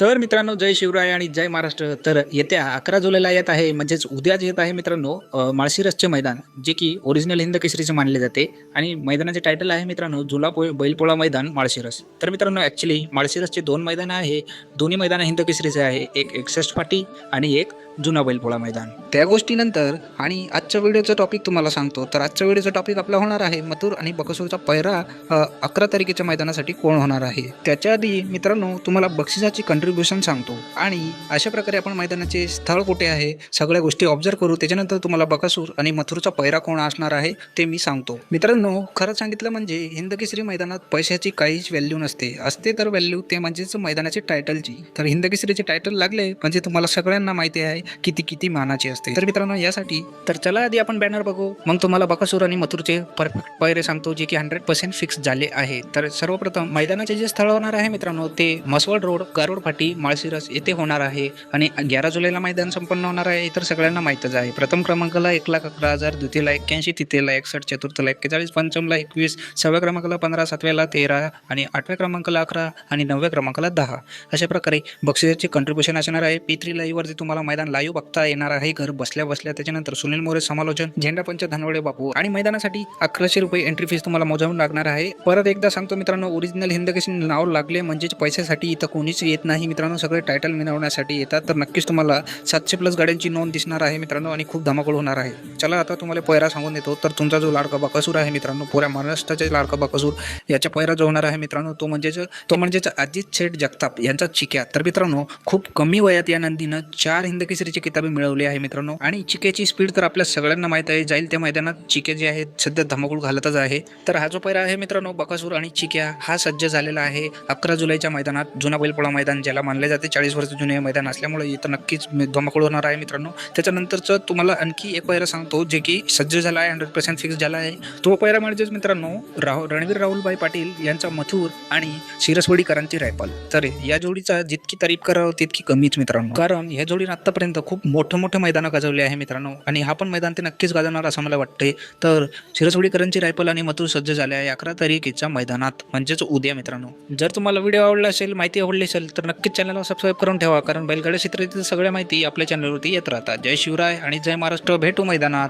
तर मित्रांनो जय शिवराय आणि जय महाराष्ट्र. तर येत्या अकरा जुलैला येत आहे म्हणजेच उद्याच येत आहे मित्रांनो माळशिरसचे मैदान जे की ओरिजिनल हिंद केसरीचे मानले जाते. आणि मैदानाचे टायटल आहे मित्रांनो जुला पो बैलपोळा मैदान माळशिरस. तर मित्रांनो ॲक्च्युली माळशिरसचे दोन मैदानं आहे दोन्ही मैदानं हिंद केसरीचे आहे. एक एकसष्ट फाटी आणि एक जुना बैलपोळा मैदान. त्या गोष्टीनंतर आणि आजच्या व्हिडिओचा टॉपिक तुम्हाला सांगतो. तर आजच्या व्हिडिओचा टॉपिक आपला होणार आहे मथुर आणि बकसूरचा पैरा अकरा तारखेच्या मैदानासाठी कोण होणार आहे? त्याच्या आधी मित्रांनो तुम्हाला बक्षिसाची कंट्री डिस्ट्रीब्युशन सांगतो. आणि अशा प्रकारे आपण मैदानाचे स्थळ कुठे आहे सगळ्या गोष्टी ऑब्झर्व करू. त्याच्यानंतर तुम्हाला बकासूर आणि मथुरचा पैरा कोण असणार आहे ते मी सांगतो. मित्रांनो खरं सांगितलं म्हणजे हिंद केसरी मैदानात पैशाची काहीच व्हॅल्यू नसते. असते तर व्हॅल्यू ते म्हणजेच मैदानाची टायटलची तर हिंद केसरीचे टायटल लागले म्हणजे तुम्हाला सगळ्यांना माहिती आहे किती किती मानाची असते. तर मित्रांनो यासाठी तर चला आधी आपण बॅनर बघू. मग तुम्हाला बकासूर आणि मथुरचे परफेक्ट पैरे सांगतो जे की हंड्रेड पर्सेंट फिक्स झाले आहे. तर सर्वप्रथम मैदानाचे जे स्थळ होणार आहे मित्रांनो ते मसवड रोड गारुड फाटी माळशिरस येथे होणार आहे आणि ग्यारा जुलैला मैदान संपन्न होणार आहे इतर तर सगळ्यांना माहीतच आहे. प्रथम क्रमांकाला एक लाख अकरा हजार द्वितीयला एक्क्याऐंशी तिथेला एकसष्ट चतुर्थला एक्केचाळीस पंचमला एकवीस सहाव्या क्रमांकाला पंधरा सातव्याला तेरा आणि आठव्या क्रमांकाला अकरा आणि नवव्या क्रमांकाला दहा. अशा प्रकारे बक्षिसाचे कंट्रीब्युशन असणार आहे. पी थ्री लाईव्हवरती तुम्हाला मैदान लाईव्ह बघता येणार आहे. घर बसल्या बसल्या त्याच्यानंतर सुनील मोरे समालोचन झेंडा पंच धनवडे बापू आणि मैदानासाठी अकराशे रुपये एंट्री फीस तुम्हाला मोजावून लागणार आहे. परत एकदा सांगतो मित्रांनो ओरिजिनल हिंदकेशन नाव लागले म्हणजेच पैशासाठी इथं कोणीच येत नाही. मित्रांनो सगळे टायटल मिळवण्यासाठी येतात. तर नक्कीच तुम्हाला सातशे प्लस गाड्यांची नोंद दिसणार आहे मित्रांनो आणि खूप धमाकूळ होणार आहे. चला आता तुम्हाला पैरा सांगून देतो. तर तुमचा जो लाडका बकसूर आहे मित्रांनो पुऱ्या महाराष्ट्राचे लाडका बकसूर याच्या पैरा जो होणार आहे मित्रांनो तो म्हणजेच तो म्हणजेच अजित शेठ जगताप यांचा चिक्या. तर मित्रांनो खूप कमी वयात या नंदीनं चार हिंद केसरीची किताबे मिळवली आहे मित्रांनो. आणि चिक्याची स्पीड तर आपल्या सगळ्यांना माहीत आहे. जाईल त्या मैदानात चिके जे आहेत सध्या धमाकूळ घालतच आहे. तर हा जो पैरा आहे मित्रांनो बकासूर आणि चिक्या हा सज्ज झालेला आहे अकरा जुलैच्या मैदानात जुना बैलपोळा मैदान ज्याला मानले जाते. चाळीस वर्ष जुने हे मैदान असल्यामुळे इथं नक्कीच धमाकूळ होणार आहे मित्रांनो. त्याच्यानंतरचं तुम्हाला आणखी एक पैरा सांगतो जे की सज्ज झाला आहे हंड्रेड पर्सेंट फिक्स झाला आहे. तो पैरा म्हणजेच मित्रांनो राहू रणवीर राहुलभाई पाटील यांचा मथुर आणि शिरसवडीकरांची रायफल. तर या जोडीचा जितकी तारीफ करावं तितकी कमीच मित्रांनो. कारण या जोडीने आतापर्यंत खूप मोठं मोठं मैदानं गाजवले आहे मित्रांनो. आणि हा पण मैदान ते नक्कीच गाजवणार असं मला वाटते तर शिरसवडीकरांची रायफल आणि मथुर सज्ज झाले आहे अकरा तारीखेच्या मैदानात. म्हणजेच उद्या मित्रांनो. जर तुम्हाला व्हिडिओ आवडला असेल माहिती आवडली असेल तर नक्की नक्कीच चॅनलला सबस्क्राईब करून ठेवा कारण बैलगाड्या क्षेत्रातील सगळ्या माहिती आपल्या चॅनलवरती येत राहतात. जय शिवराय आणि जय महाराष्ट्र. भेटू मैदानात.